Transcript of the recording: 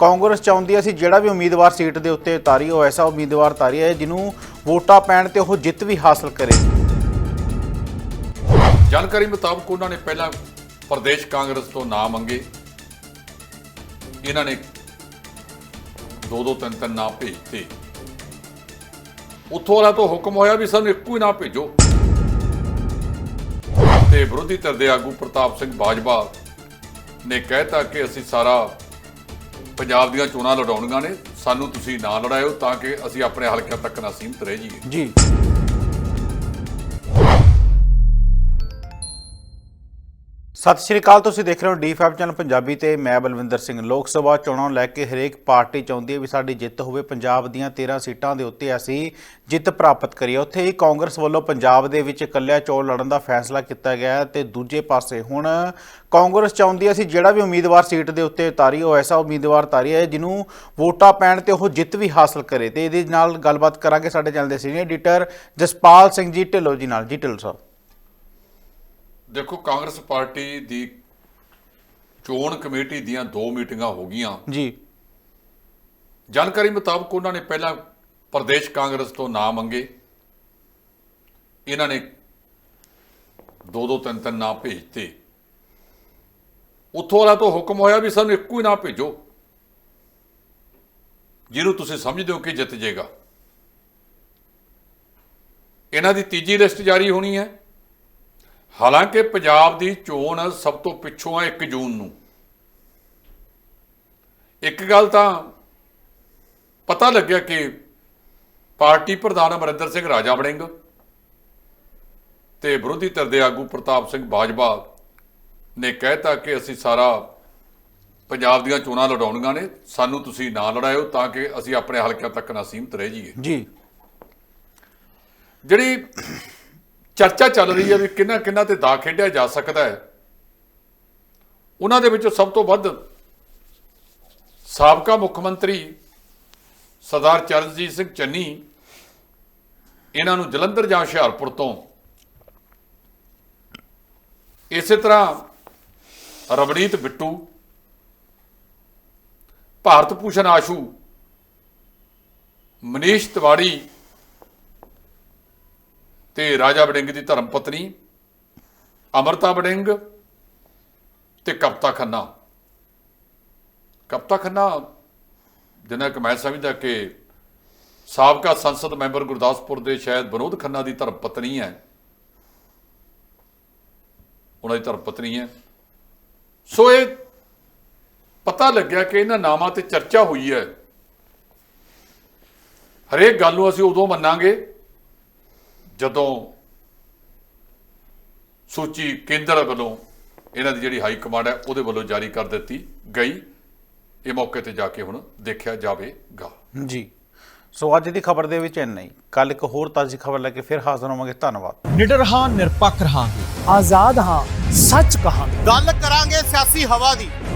ਕਾਂਗਰਸ ਚਾਹੁੰਦੀ ਹੈ ਅਸੀਂ ਜਿਹੜਾ ਵੀ ਉਮੀਦਵਾਰ ਸੀਟ ਦੇ ਉੱਤੇ ਉਤਾਰੀ, ਉਹ ਐਸਾ ਉਮੀਦਵਾਰ ਉਤਾਰੀ ਹੈ ਜਿਹਨੂੰ ਵੋਟਾਂ ਪੈਣ ਤੇ ਉਹ ਜਿੱਤ ਵੀ ਹਾਸਲ ਕਰੇ। ਜਾਣਕਾਰੀ ਮੁਤਾਬਕ ਉਹਨਾਂ ਨੇ ਪਹਿਲਾਂ ਪ੍ਰਦੇਸ਼ ਕਾਂਗਰਸ ਤੋਂ ਨਾਮ ਮੰਗੇ। ਇਹਨਾਂ ਨੇ ਦੋ ਦੋ ਤਿੰਨ ਤਿੰਨ ਨਾਮ ਭੇਜਤੇ। ਉੱਥੋਂ ਵਾਲਾ ਤੋਂ ਹੁਕਮ ਹੋਇਆ ਵੀ ਸਾਨੂੰ ਇੱਕੋ ਹੀ ਨਾਮ ਭੇਜੋ। ਤੇ ਵਿਰੋਧੀ ਧਿਰ ਦੇ ਆਗੂ ਪ੍ਰਤਾਪ ਸਿੰਘ ਬਾਜਵਾ ਨੇ ਕਹਿਤਾ ਕਿ ਅਸੀਂ ਸਾਰਾ ਪੰਜਾਬ ਦੀਆਂ ਚੋਣਾਂ ਲੜਾਉਣੀਆਂ ਨੇ, ਸਾਨੂੰ ਤੁਸੀਂ ਨਾ ਲੜਾਇਓ ਤਾਂ ਕਿ ਅਸੀਂ ਆਪਣੇ ਹਲਕਿਆਂ ਤੱਕ ਨਾ ਸੀਮਤ ਰਹਿ ਜਾਈਏ। ਜੀ। ਸਤਿ ਸ਼੍ਰੀ ਅਕਾਲ, ਤੁਸੀਂ ਦੇਖ ਰਹੇ ਹੋ D5 ਚੈਨਲ ਪੰਜਾਬੀ ਤੇ ਮੈਂ ਬਲਵਿੰਦਰ ਸਿੰਘ। ਲੋਕ ਸਭਾ ਚੋਣਾਂ ਨੂੰ ਲੈ ਕੇ ਹਰੇਕ ਪਾਰਟੀ ਚਾਹੁੰਦੀ ਹੈ ਵੀ ਸਾਡੀ ਜਿੱਤ ਹੋਵੇ। ਪੰਜਾਬ ਦੀਆਂ 13 ਸੀਟਾਂ ਦੇ ਉੱਤੇ ਅਸੀਂ ਜਿੱਤ ਪ੍ਰਾਪਤ ਕਰੀਏ। ਉੱਥੇ ਹੀ ਕਾਂਗਰਸ ਵੱਲੋਂ ਪੰਜਾਬ ਦੇ ਵਿੱਚ ਇਕੱਲਿਆ ਚੋਣ ਲੜਨ ਦਾ ਫੈਸਲਾ ਕੀਤਾ ਗਿਆ ਹੈ ਤੇ ਦੂਜੇ ਪਾਸੇ ਹੁਣ ਕਾਂਗਰਸ ਚਾਹੁੰਦੀ ਹੈ ਅਸੀਂ ਜਿਹੜਾ ਵੀ ਉਮੀਦਵਾਰ ਸੀਟ ਦੇ ਉੱਤੇ ਉਤਾਰੀ ਉਹ ਐਸਾ ਉਮੀਦਵਾਰ ਉਤਾਰੀ ਹੈ ਜਿਹਨੂੰ ਵੋਟਾਂ ਪੈਣ ਤੇ ਉਹ ਜਿੱਤ ਵੀ ਹਾਸਲ ਕਰੇ। ਤੇ ਇਹਦੇ ਨਾਲ ਗੱਲਬਾਤ ਕਰਾਂਗੇ ਸਾਡੇ ਚੈਨਲ ਦੇ ਸੀਨੀਅਰ ਐਡੀਟਰ ਜਸਪਾਲ ਸਿੰਘ ਜੀ ਢਿੱਲੋਂ ਜੀ ਨਾਲ। ਜੀ ਢਿੱਲੋਂ ਸਾਹਿਬ। ਦੇਖੋ ਕਾਂਗਰਸ ਪਾਰਟੀ ਦੀ ਚੋਣ ਕਮੇਟੀ ਦੀਆਂ ਦੋ ਮੀਟਿੰਗਾਂ ਹੋ ਗਈਆਂ। ਜੀ। ਜਾਣਕਾਰੀ ਮੁਤਾਬਕ ਉਹਨਾਂ ਨੇ ਪਹਿਲਾਂ ਪ੍ਰਦੇਸ਼ ਕਾਂਗਰਸ ਤੋਂ ਨਾਮ ਮੰਗੇ। ਇਹਨਾਂ ਨੇ ਦੋ ਦੋ ਤਿੰਨ ਤਿੰਨ ਨਾਮ ਭੇਜਤੇ। ਉੱਥੋਂ ਵਾਲਾ ਤੋਂ ਹੁਕਮ ਹੋਇਆ ਵੀ ਸਾਨੂੰ ਇੱਕੋ ਹੀ ਨਾਮ ਭੇਜੋ। ਜਿਹਨੂੰ ਤੁਸੀਂ ਸਮਝਦੇ ਹੋ ਕਿ ਜਿੱਤ ਜਾਏਗਾ। ਇਹਨਾਂ ਦੀ ਤੀਜੀ ਲਿਸਟ ਜਾਰੀ ਹੋਣੀ ਹੈ। ਹਾਲਾਂਕਿ ਪੰਜਾਬ ਦੀ ਚੋਣ ਸਭ ਤੋਂ ਪਿੱਛੋਂ ਆ 1 ਜੂਨ ਨੂੰ। ਇੱਕ ਗੱਲ ਤਾਂ ਪਤਾ ਲੱਗਿਆ ਕਿ ਪਾਰਟੀ ਪ੍ਰਧਾਨ ਅਮਰਿੰਦਰ ਸਿੰਘ ਰਾਜਾ ਵੜਿੰਗ ਤੇ ਵਿਰੋਧੀ ਧਿਰ ਦੇ ਆਗੂ ਪ੍ਰਤਾਪ ਸਿੰਘ ਬਾਜਵਾ ਨੇ ਕਹਿਤਾ ਕਿ ਅਸੀਂ ਸਾਰਾ ਪੰਜਾਬ ਦੀਆਂ ਚੋਣਾਂ ਲੜਾਉਣੀਆਂ ਨੇ ਸਾਨੂੰ ਤੁਸੀਂ ਨਾ ਲੜਾਇਓ ਤਾਂ ਕਿ ਅਸੀਂ ਆਪਣੇ ਹਲਕਿਆਂ ਤੱਕ ਨਾ ਸੀਮਤ ਰਹਿ ਜਾਈਏ। ਜੀ। ਜਿਹੜੀ ਚਰਚਾ ਚੱਲ ਰਹੀ ਹੈ ਵੀ ਕਿੰਨਾ ਕਿੰਨਾ ਤੇ ਦਾ ਖੇਡਿਆ ਜਾ ਸਕਦਾ ਹੈ। ਉਹਨਾਂ ਦੇ ਵਿੱਚੋਂ ਸਭ ਤੋਂ ਵੱਧ ਸਾਬਕਾ ਮੁੱਖ ਮੰਤਰੀ ਸਰਦਾਰ ਚਰਨਜੀਤ ਸਿੰਘ ਚੰਨੀ ਇਹਨਾਂ ਨੂੰ ਜਲੰਧਰ ਜਾਂ ਹੁਸ਼ਿਆਰਪੁਰ ਤੋਂ ਇਸੇ ਤਰ੍ਹਾਂ ਰਵਨੀਤ ਬਿੱਟੂ, ਭਾਰਤ ਭੂਸ਼ਣ ਆਸ਼ੂ, ਮਨੀਸ਼ ਤਿਵਾੜੀ ਤੇ ਰਾਜਾ ਵੜਿੰਗ ਦੀ ਧਰਮ ਪਤਨੀ, ਅਮਰਤਾ ਵੜਿੰਗ ਤੇ ਕਪਤਾ ਖੰਨਾ। ਕਪਤਾ ਖੰਨਾ ਜਿਨ੍ਹਾਂ ਕਿ ਮੈਂ ਸਮਝਦਾ ਕਿ ਸਾਬਕਾ ਸੰਸਦ ਮੈਂਬਰ ਗੁਰਦਾਸਪੁਰ ਦੇ ਸ਼ਾਇਦ ਵਿਨੋਦ ਖੰਨਾ ਦੀ ਧਰਮ ਪਤਨੀ ਹੈ। ਉਹਨਾਂ ਦੀ ਧਰਮ ਪਤਨੀ ਹੈ। ਸੋ ਇਹ ਪਤਾ ਲੱਗਿਆ ਕਿ ਇਹਨਾਂ ਨਾਮਾਂ ਤੇ ਚਰਚਾ ਹੋਈ ਹੈ। ਹਰੇਕ ਗੱਲ ਨੂੰ ਅਸੀਂ ਉਦੋਂ ਮੰਨਾਂਗੇ ਜਦੋਂ ਸੂਚੀ ਕੇਂਦਰ ਵੱਲੋਂ ਇਹਨਾਂ ਦੀ ਜਿਹੜੀ ਹਾਈ ਕਮਾਂਡ ਹੈ ਉਹਦੇ ਵੱਲੋਂ ਜਾਰੀ ਕਰ ਦਿੱਤੀ ਗਈ। ਇਹ ਮੌਕੇ ਤੇ ਜਾ ਕੇ ਹੁਣ ਦੇਖਿਆ ਜਾਵੇਗਾ। ਜੀ। ਸੋ ਅੱਜ ਦੀ ਖਬਰ ਦੇ ਵਿੱਚ ਇੰਨਾ ਹੀ। ਕੱਲ ਇੱਕ ਹੋਰ ਤਾਜ਼ੀ ਖਬਰ ਲੈ ਕੇ ਫਿਰ ਹਾਜ਼ਰ ਹੋਵਾਂਗੇ। ਧੰਨਵਾਦ। ਨਿਡਰ ਹਾਂ ਨਿਰਪੱਖ ਰਹਾਂਗੇ। ਆਜ਼ਾਦ ਹਾਂ ਸੱਚ ਕਹਾਂਗੇ। ਗੱਲ ਕਰਾਂਗੇ ਸਿਆਸੀ ਹਵਾ ਦੀ।